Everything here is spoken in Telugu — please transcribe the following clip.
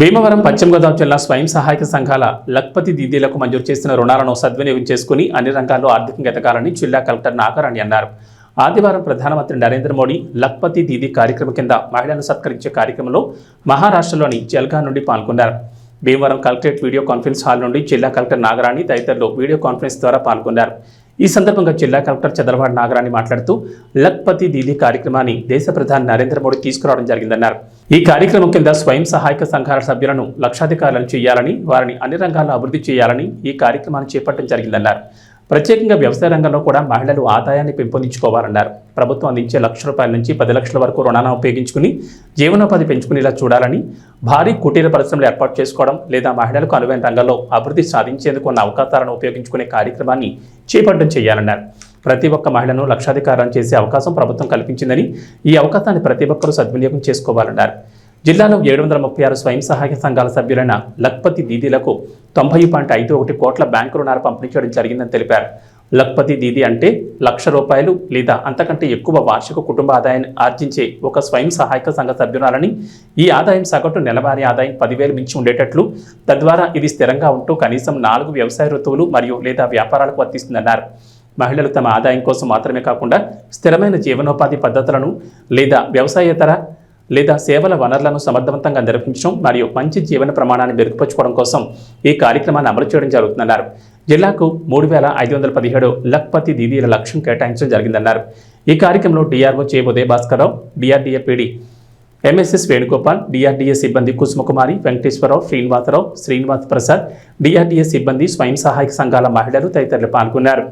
భీమవరం పశ్చిమ గోదావరి జిల్లా స్వయం సహాయక సంఘాల లక్పతి దీదీలకు మంజూరు చేసిన రుణాలను సద్వినియోగం చేసుకుని అన్ని రంగాల్లో ఆర్థికంగా ఎదగాలని జిల్లా కలెక్టర్ నాగరాణి అన్నారు. ఆదివారం ప్రధానమంత్రి నరేంద్ర మోడీ లక్పతి దీదీ కార్యక్రమం కింద మహిళలను సత్కరించే కార్యక్రమంలో మహారాష్ట్రలోని జల్గా నుండి పాల్గొన్నారు. Bhimavaram collectorate video conference hall నుండి జిల్లా కలెక్టర్ నాగరాణి తదితరులు వీడియో కాన్ఫరెన్స్ ద్వారా పాల్గొన్నారు. ఈ సందర్భంగా జిల్లా కలెక్టర్ చంద్రబాబు నాగరాణి మాట్లాడుతూ లక్పతి దీదీ కార్యక్రమాన్ని దేశ ప్రధాని నరేంద్ర మోడీ తీసుకురావడం జరిగిందన్నారు. ఈ కార్యక్రమం కింద స్వయం సహాయక సంఘాల సభ్యులను లక్షాధికారులను చేయాలని వారిని అన్ని రంగాల్లో అభివృద్ధి చేయాలని ఈ కార్యక్రమాన్ని చేపట్టడం జరిగిందన్నారు. ప్రత్యేకంగా వ్యవసాయ రంగంలో కూడా మహిళలు ఆదాయాన్ని పెంపొందించుకోవాలన్నారు. ప్రభుత్వం అందించే లక్ష రూపాయల నుంచి పది లక్షల వరకు రుణాలను ఉపయోగించుకుని జీవనోపాధి పెంచుకునేలా చూడాలని భారీ కుటీర పరిశ్రమలు ఏర్పాటు చేసుకోవడం లేదా మహిళలకు అనువైన రంగంలో అభివృద్ధి సాధించేందుకు ఉన్న అవకాశాలను ఉపయోగించుకునే కార్యక్రమాన్ని చేపట్టడం చేయాలన్నారు. ప్రతి ఒక్క మహిళను లక్షాధికారం చేసే అవకాశం ప్రభుత్వం కల్పించిందని ఈ అవకాశాన్ని ప్రతి ఒక్కరూ సద్వినియోగం చేసుకోవాలన్నారు. జిల్లాలో ఏడు వందల ముప్పై ఆరు స్వయం సహాయక సంఘాల సభ్యులైన లక్పతి దీదీలకు తొంభై పాయింట్ ఐదు ఒకటి కోట్ల బ్యాంకు రుణాలు పంపిణీ చేయడం జరిగిందని తెలిపారు. లక్పతి దీదీ అంటే లక్ష రూపాయలు లేదా అంతకంటే ఎక్కువ వార్షిక కుటుంబ ఆదాయాన్ని ఆర్జించే ఒక స్వయం సహాయక సంఘ సభ్యురాలని ఈ ఆదాయం సగటు నెలవారీ ఆదాయం పదివేలు మించి ఉండేటట్లు తద్వారా ఇది స్థిరంగా ఉంటూ కనీసం నాలుగు వ్యవసాయ ఋతువులు మరియు లేదా వ్యాపారాలకు వర్తిస్తుందన్నారు. మహిళలు తమ ఆదాయం కోసం మాత్రమే కాకుండా స్థిరమైన జీవనోపాధి పద్ధతులను లేదా వ్యవసాయేతర లేదా సేవల వనరులను సమర్థవంతంగా నిర్వహించడం మరియు మంచి జీవన ప్రమాణాన్ని మెరుగుపరచుకోవడం కోసం ఈ కార్యక్రమాన్ని అమలు చేయడం జరుగుతుందన్నారు. జిల్లాకు మూడు వేల ఐదు వందల పదిహేడు లక్పతి దీదీల లక్ష్యం కేటాయించడం జరిగిందన్నారు. ఈ కార్యక్రమంలో డిఆర్ఓ చే Udaya Bhaskararao DRDA PD MSS Venugopal DRDA సిబ్బంది కుసుమకుమారి వెంకటేశ్వరరావు శ్రీనివాసరావు శ్రీనివాస్ ప్రసాద్ డిఆర్డీఏ సిబ్బంది స్వయం సహాయక సంఘాల మహిళలు తదితరులు పాల్గొన్నారు.